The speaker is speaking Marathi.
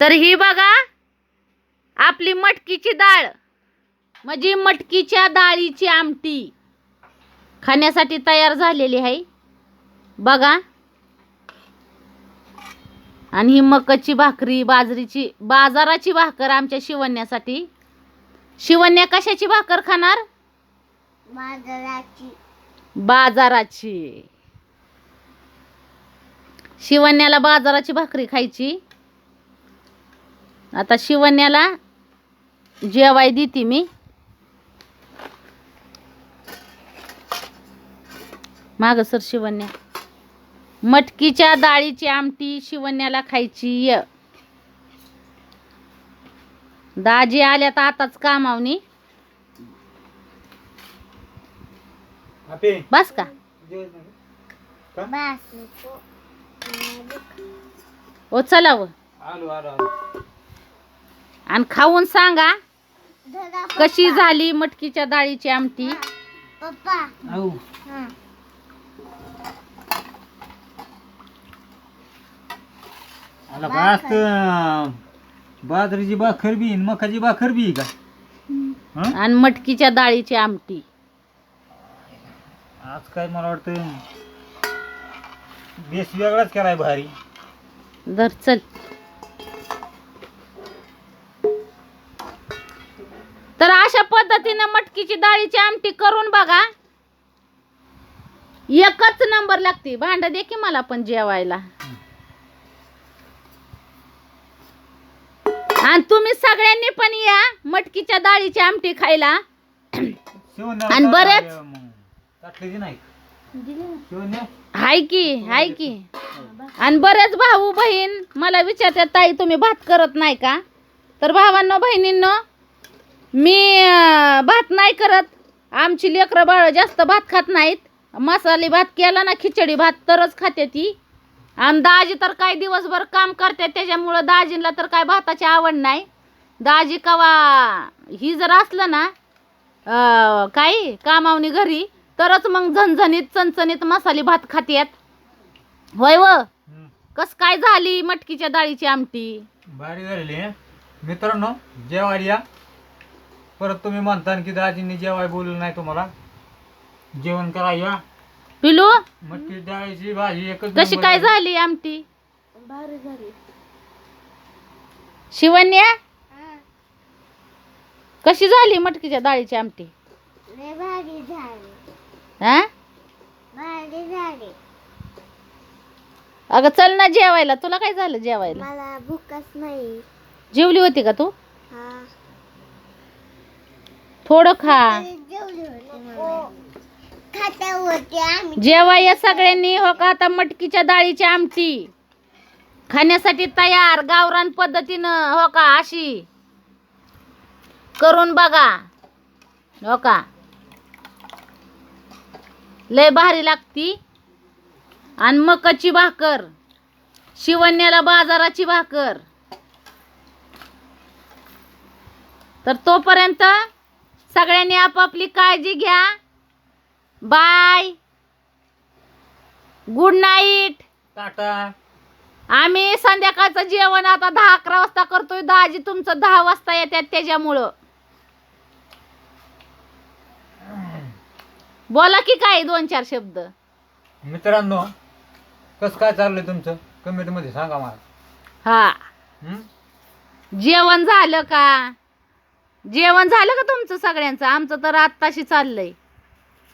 तर ही बघा आपली मटकीची डाळ. म्हणजे मटकीच्या डाळीची आमटी खाण्यासाठी तयार झालेली आहे. बघा. आणि ही मकाची भाकरी बाजरीची बाजाराची भाकर आमच्या शिवण्यासाठी. शिवण्या कशाची भाकर खाणार? बाजाराची. बाजाराची. शिवण्याला बाजाराची भाकरी खायची. आता शिवण्याला जेवाय देते मी. माग सर शिवण्या. मटकीच्या डाळीची आमटी शिवण्याला खायची. य दाजी आल्या तर आताच कामावनी. बस का? बस. ओ चला व. आलो आलो आलो. आणि खाऊन सांगा कशी झाली मटकीच्या डाळीची आमटी? पप्पा. आऊ. हा. आला बास्त बाजरीची भाकर बी आणि मकाची भाकर बी का? हं? आणि मटकीच्या डाळीची आमटी. आज काय मला वाटतं बेस वेगळाच केलाय भारी. धर चल. तर अशा पद्धतीने मटकीची डाळीची आमटी करून बघा. एकच नंबर लागते. भांड दे की मला पण जेवायला. आणि तुम्ही सगळ्यांनी पण या मटकीच्या डाळीची आमटी खायला. आणि बरेच- हाय की हाय की. आणि बरेच भाऊ बहीण मला विचारतात ताई तुम्ही भात करत नाही का? तर भावांनो बहिणींनो मी भात नाही करत. आमची लेकरं बाळ जास्त भात खात नाहीत. मसाले भात केला ना खिचडी भात तरच खाते ती. आणि दाजी तर काय दिवसभर काम करते त्याच्यामुळं दाजीला तर काय भाताची आवड नाही. दाजी कवा ही जर असलं ना काही कामावनी घरी तरच मग झणझणीत चणचणीत मसाले भात खात्यात होय व? कस काय झाली मटकीच्या डाळीची आमटी? भारी झालेली मित्रांनो जेवारी या. परत तुम्ही म्हणता की दाजींनी जेवाय बोललं नाही तुम्हाला? जेवण करा या. पिलू? मटकी डाळीची भाजी एकच कशी नंबर काय आहे. झाली आमटी? भारी झाली. शिवण्या? हा. कशी झाली मटकीच्या डाळीची आमटी? लय भारी झाली. हा? भारी झाली. अगं चल ना जेवायला. तुला काय झालं जेवायला? मला भूकच नाही. जेवली होती का तू? हा. थोडं खा. जेव्हा जेवा या सगळ्यांनी हो का? आता मटकीच्या डाळीची आमटी. खाण्यासाठी तयार गावरान पद्धतीनं हो का? अशी. करून बघा. हो का? लय भारी लागती. आणि मकाची भाकर. शिवण्याला बाजाराची भाकर. तर तोपर्यंत सगळ्यांनी आपापली काळजी घ्या. बाय. Good night tata. आम्ही संध्याकाळचं जेवण आता दहा अकरा वाजता करतोय. दाजी तुमचं दहा वाजता येतात त्याच्यामुळं. बोला की काय दोन चार शब्द? मित्रांनो कसं काय चाललंय तुमचं? कमेंटमध्ये सांगा मला. हा. हं? जेवण झालं का? जेवण झालं का तुमचं सगळ्यांचं? आमचं तर आत्ताशी चाललंय.